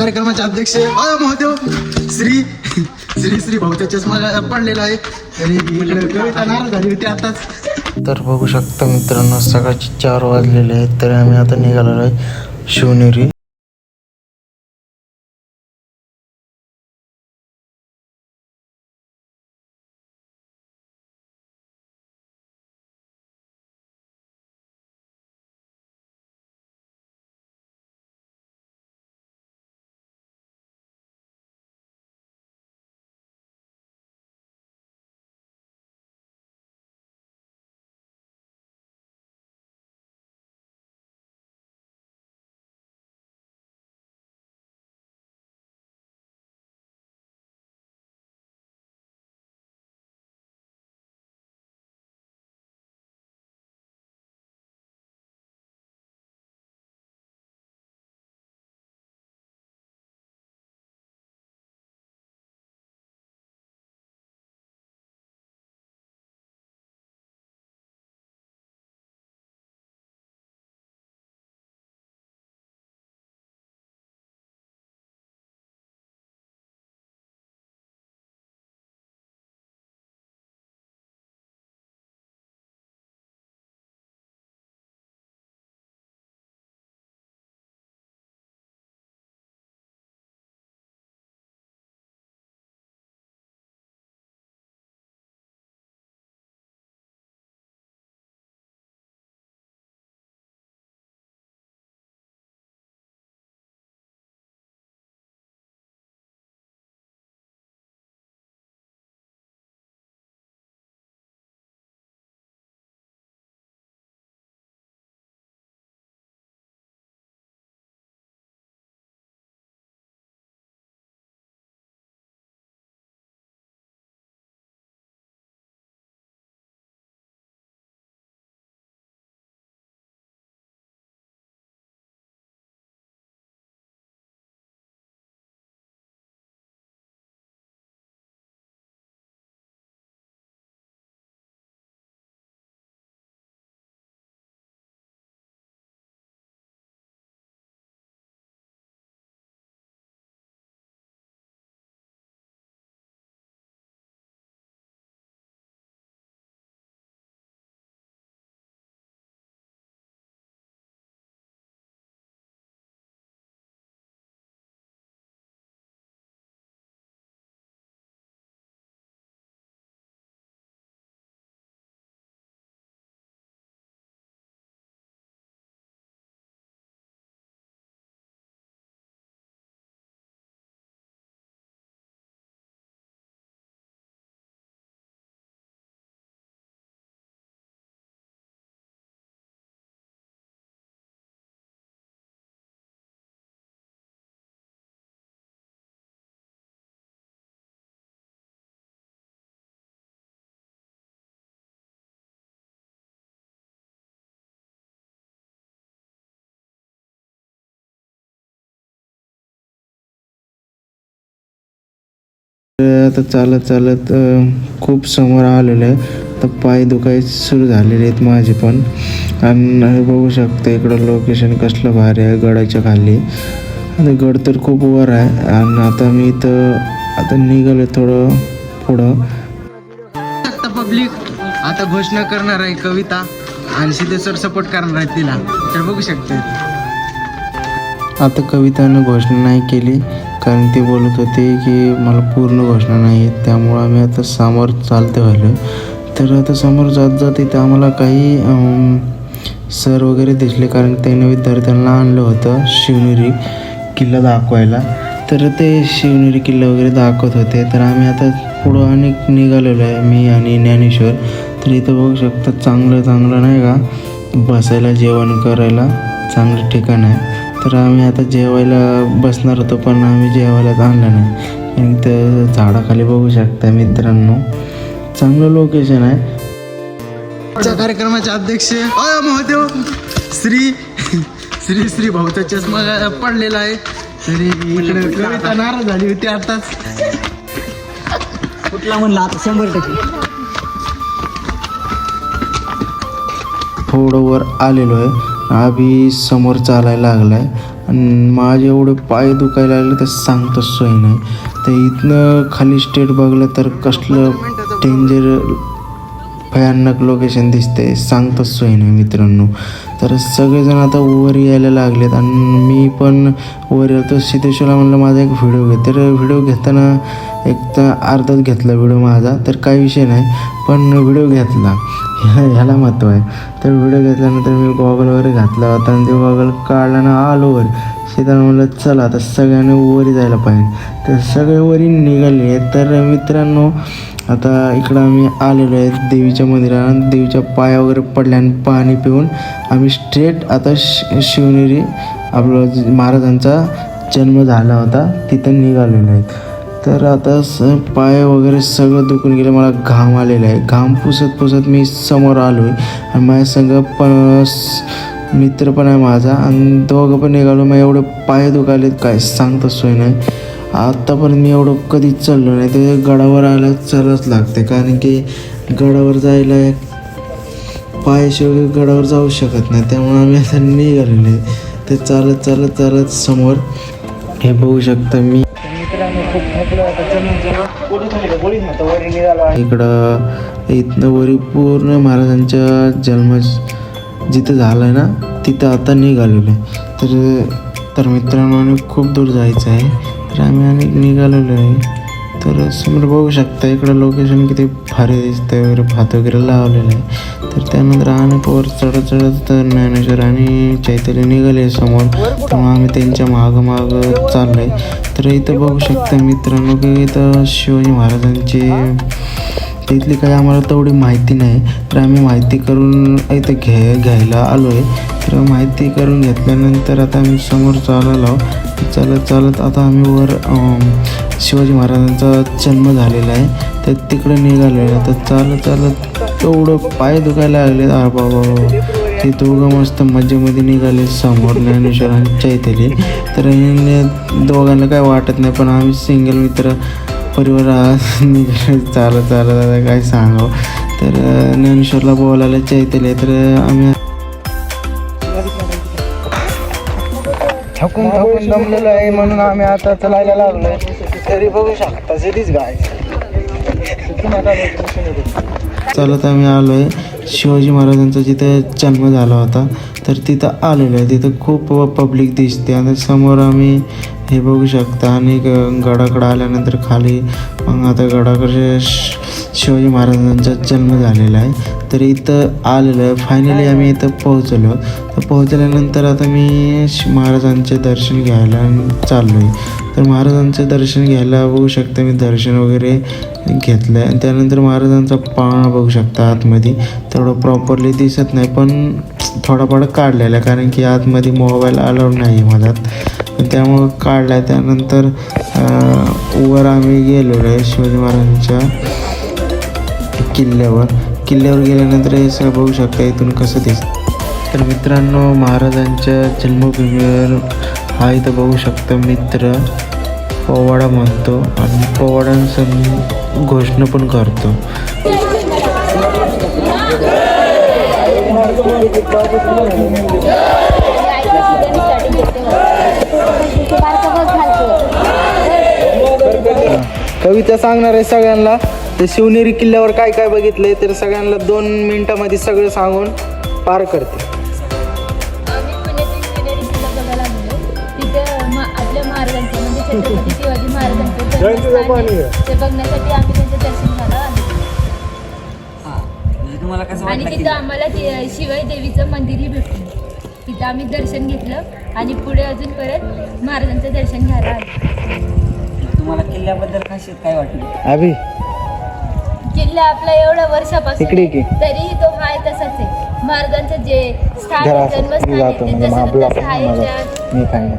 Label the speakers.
Speaker 1: कार्यक्रमाचे अध्यक्ष महादेव. श्री श्री श्री भाऊचा चष्मा पडलेला आहे. आणि कविता नाराज झाली होती आताच.
Speaker 2: तर बघू शकता मित्रांनो सकाळचे चार वाजलेले आहेत तर आम्ही आता निघालो आहे शिवनेरी. आता चालत चालत खूप समोर आलेलं आहे आता पाय दुखायचे सुरू झालेले आहेत माझे पण. आणि बघू शकता इकडं लोकेशन कसलं भारी आहे गडाच्या खाली. आणि गड तर खूप वर आहे. आणि आता मी इथं आता निघालो थोडं पुढं.
Speaker 1: आता पब्लिक आता घोषणा करणार आहे कविता. आणि सिद्धेश्वर सपोर्ट करणार आहे तिला. तर बघू शकते.
Speaker 2: आता कवितानं घोषणा नाही केली. कारण ती बोलत होते की मला पूर्ण घोषणा नाही आहेत त्यामुळं आम्ही आता समोर चालते व्हायलो तर आता समोर जात जात इथं आम्हाला काही सर वगैरे दिसले कारण त्यांनी विद्यार्थ्यांना आणलं होतं शिवनेरी किल्ला दाखवायला. तर ते शिवनेरी किल्ला वगैरे दाखवत होते. तर आम्ही आता पुढं अनेक निघालेलो आहे मी आणि ज्ञानेश्वर. तर इथं बघू शकता चांगलं चांगलं नाही का? बसायला जेवण करायला चांगलं ठिकाण आहे. तर आम्ही आता जेवायला बसणार होतो पण आम्ही जेवायलाच आणलं नाही. इथं झाडाखाली बघू शकता मित्रांनो. चांगलं लोकेशन आहे.
Speaker 1: कार्यक्रमाचे अध्यक्ष अ, महोदय श्री श्री श्री भाऊचा चष्मा पडलेला आहे. तरी इकडे कविता नाराज झाली होती आताच.
Speaker 3: कुठला म्हणला आता? शंभर टक्के.
Speaker 2: थोडं वर आलेलो आहे. अभि समोर चालायला लागला आहे आणि माझे एवढे पाय दुखायला लागले तर सांगतच सोय नाही. तर इथनं खाली स्टेट बघलं तर कसलं डेंजर भयानक लोकेशन दिसते. सांगतच सोय नाही मित्रांनो. तर सगळेजण आता वर यायला लागलेत आणि मी पण वर येतो सिद्धेश्वरला म्हणलं माझा एक व्हिडिओ घे. तर व्हिडिओ घेताना एक तर अर्धाच घेतला व्हिडिओ माझा. तर काही विषय नाही पण व्हिडिओ घेतला. ह्या- ह्याला महत्त्व आहे. तर व्हिडिओ घेतल्यानंतर मी गॉगल वगैरे घातला होता आणि ते गॉगल काढला ना आलो वर. सीताला म्हणलं चला आता सगळ्यांनी वरी जायला पाहिजे. तर सगळे वरी निघाले. आहेत तर मित्रांनो आता इकडं आम्ही आलेलो आहे देवीच्या मंदिरात देवीच्या पाया वगैरे पडल्या आणि पाणी पिऊन आम्ही स्ट्रेट आता शि शिवनेरी आपलं महाराजांचा जन्म झाला होता. तिथं निघालेलो आहे. तर आता स पाय वगैरे सगळं दुखून गेलं. मला घाम आलेला आहे. घाम पुसत पुसत मी समोर आलो आहे आणि माझ्या सगळं पण मित्र पण आहे माझा आणि दोघं पण निघालो. मग एवढे पाय दुखालेत काय सांगता सोय नाही. आत्तापर्यंत मी एवढं कधीच चाललो नाही. ते गडावर आयला चालच लागते. कारण की गडावर जायला पायाशिवाय गडावर जाऊ शकत नाही. त्यामुळे आम्ही आता निघालेले ते चालत चालत चालत समोर. हे बघू शकता मी. इकडं इथनं वरी पूर्ण महाराजांच्या जन्म जिथं झालं आहे ना तिथं आता निघालेलो आहे तर तर मित्रांनो आणि खूप दूर जायचं आहे. तर आम्ही आणि निघालेलो आहे. तर समोर बघू शकता इकडं लोकेशन किती भारी दिसतंय वगैरे भात वगैरे लावलेलं आहे. तर त्यानंतर आणि पोर चढत चढत तर ज्ञानेश्वर आणि चैतन्य निघाले समोर. तर मग आम्ही त्यांच्या मागं मागं चाललो आहे तर इथं बघू शकता मित्रांनो की इथं शिवाजी महाराजांचे तिथली काही आम्हाला तेवढी माहिती नाही तर आम्ही माहिती करून इथं घ्याय घ्यायला आलो आहे तर माहिती करून घेतल्यानंतर आता आम्ही समोर चाललो चालत चालत आता आम्ही वर शिवाजी महाराजांचा जन्म झालेला आहे. तर तिकडे निघालो आहे आता चालत चालत एवढं पाय दुखायला लागले. आ बाबा ते दोघं मस्त मजेमध्ये निघाले समोर ज्ञानेश्वरांच्या इथे तर दोघांना काय वाटत नाही पण आम्ही सिंगल मित्र परिवार आज निघाले चालत चालत आता काय सांगावं? तर ज्ञानेश्वरला बोलायला चैतन्य तर आम्ही
Speaker 1: थकून थकून दमलेलो आहे म्हणून आम्ही आता चलायला लागलोय. तरी बघू शकता सिटीच गाय.
Speaker 2: चालत आम्ही आलो आहे शिवाजी महाराजांचा जिथे जन्म झाला होता तर तिथं आलेलो आहे. तिथं खूप पब्लिक दिसते. आणि समोर आम्ही हे बघू शकता. आणि ग- गडाकडं आल्यानंतर खाली मग आता गडाकडे शिवाजी महाराजांचा जन्म झालेला आहे. तर इथं आलेलं आहे. फायनली आम्ही इथं पोहोचलो. तर पोहोचल्यानंतर आता मी महाराजांचे दर्शन घ्यायला चाललो आहे तर महाराजांचे दर्शन घ्यायला बघू शकता मी दर्शन वगैरे घेतलं आहे त्यानंतर महाराजांचा पाळणा बघू शकता आतमध्ये. तेवढं प्रॉपरली दिसत नाही पण थोडाफार काढलेला आहे. कारण की आतमध्ये मोबाईल अलाउड नाही आहे मला त्यामुळं काढला आहे त्यानंतर वर आम्ही गेलेलो आहे शिवाजी महाराजांच्या किल्ल्यावर किल्ल्यावर गेल्यानंतर हे सगळं बघू शकता इथून कसं दिसतं तर मित्रांनो महाराजांच्या जन्मभूमीवर हा इथं बघू शकता मित्र पोवाडा म्हणतो आणि पोवाड्यांचं घोषणा पण करतो
Speaker 1: कविता सांगणार आहे सगळ्यांना. तर शिवनेरी किल्ल्यावर काय काय बघितलंय तर सगळ्यांना दोन मिनिटामध्ये सगळं सांगून पार करते.
Speaker 3: म्हणजे छत्रपती शिवाजी महाराजांचं जन्मस्थान आहे. ते बघण्यासाठी आम्ही त्यांचं दर्शन घ्यायला आलो
Speaker 4: तुम्हाला कसं
Speaker 3: आणि
Speaker 4: वाटलं
Speaker 3: तिथं आम्हाला ते शिवाई देवीचं मंदिरही भेटलं. तिथं आम्ही दर्शन घेतलं आणि पुढे अजून परत महाराजांचं दर्शन घ्यायला आलो.
Speaker 4: तुम्हाला किल्ल्याबद्दल खासियत काय वाटली?
Speaker 1: अभि
Speaker 3: किल्ला आपला एवढ्या वर्षापासून. तरीही तो हाय तसाच आहे. महाराजांचं जे स्थान जन्मस्थान आहे, ते
Speaker 1: म्हणजे
Speaker 3: तसं आहे.